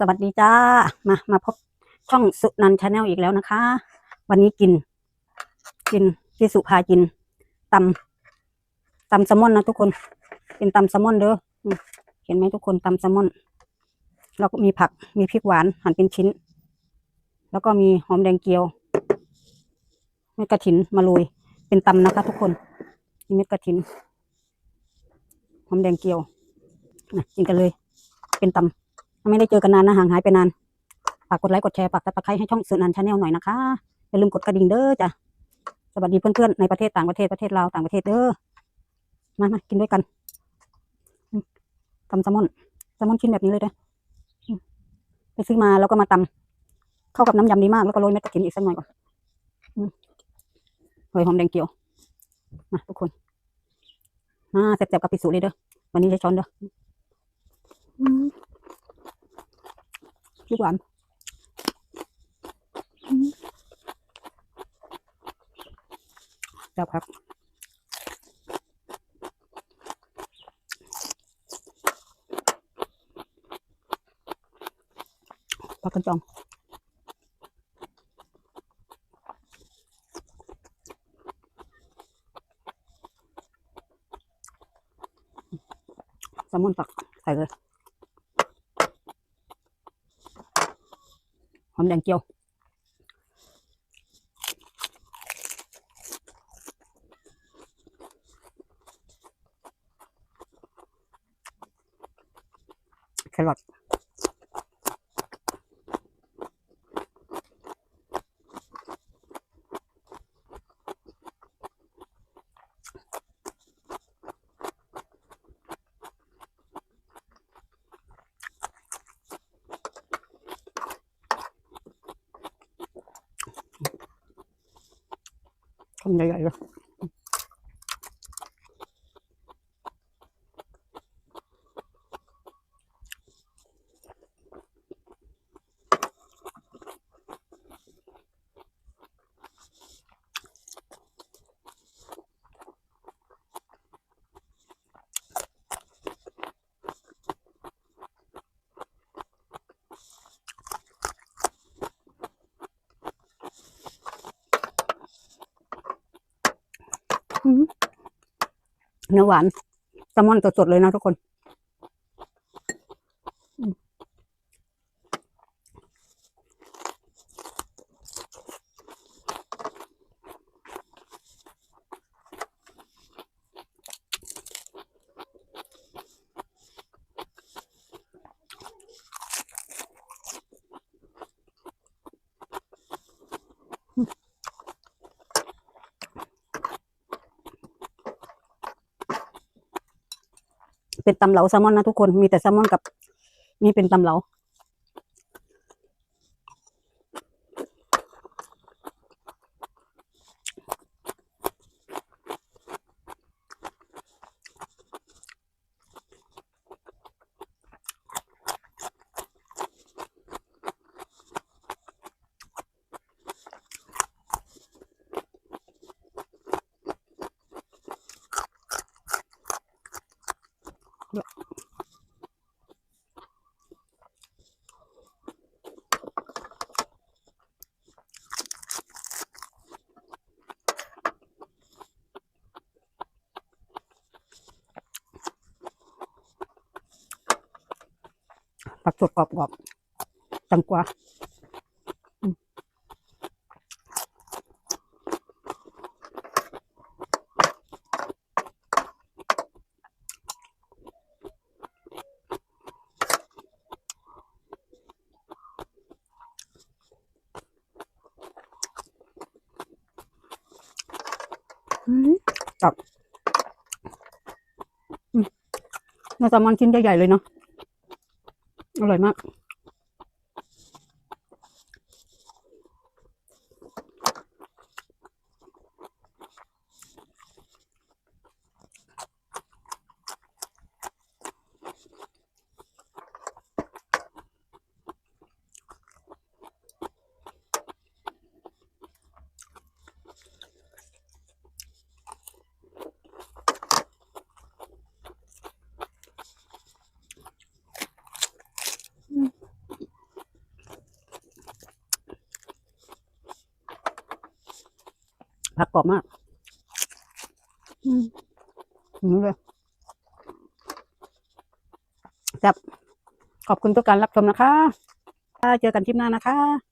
สวัสดีจ้า มามาพบช่องสุนันชาแนลอีกแล้วนะคะ วันนี้กิน กินพี่สุพากินตำตำแซลมอนนะทุกคน เป็นตำแซลมอนเด้อเห็นไหมทุกคนตำแซลมอน แล้วก็มีผักมีพริกหวานหั่นเป็นชิ้น แล้วก็มีหอมแดงเจียวเม็ดกระถินมาโรยเป็นตำนะคะ ทุกคนมีเม็ดกระถินหอมแดงเจียวนะกินกันเลย เป็นตำ ไม่ได้เจอกันนานนะห่างหายไปนานฝากกดไลค์กดแชร์ฝากซับสไคให้ช่องสื่อนันชาแนลหน่อยนะคะอย่าลืมกดกระดิ่งเด้อจ้ะสวัสดีเพื่อนๆในประเทศต่างประเทศประเทศลาวต่างประเทศเด้อมามากินด้วยกันตำแซลมอนแซลมอนชิ้นแบบนี้เลยเด้อไปซื้อมาแล้วก็มาตำเข้ากับน้ำยำดีมากแล้วก็โรยเม็ดกระถินอีกสักหน่อยก่อนอืมโรยหอมแดงเจียวมาทุกคนมาแซ่บๆกับปิสุเลยเด้อวันนี้ใช้ช้อนเด้อ อืมพริกหวานอืมแซ่บครับผักกันจองแซลมอนตักใส่เลย หอมแด งเจียว แครอทคำใหญ่ๆ เนื้อหวานแซลมอนสดๆเลยนะทุกคน เป็นตำเหลาแซลมอนนะทุกคนมีแต่แซลมอนกับ นี่เป็นตำเหลา ผักสดกรอบๆจังกว่าอืมตับอืมเนื้อแซลมอนชิ้นใหญ่ๆเลยเนาะ อร่อยมาก ผักกรอบมาก อืมอย่างนี้เลยจับขอบคุณทุกการรับชมนะคะเจอกันคลิปหน้านะคะ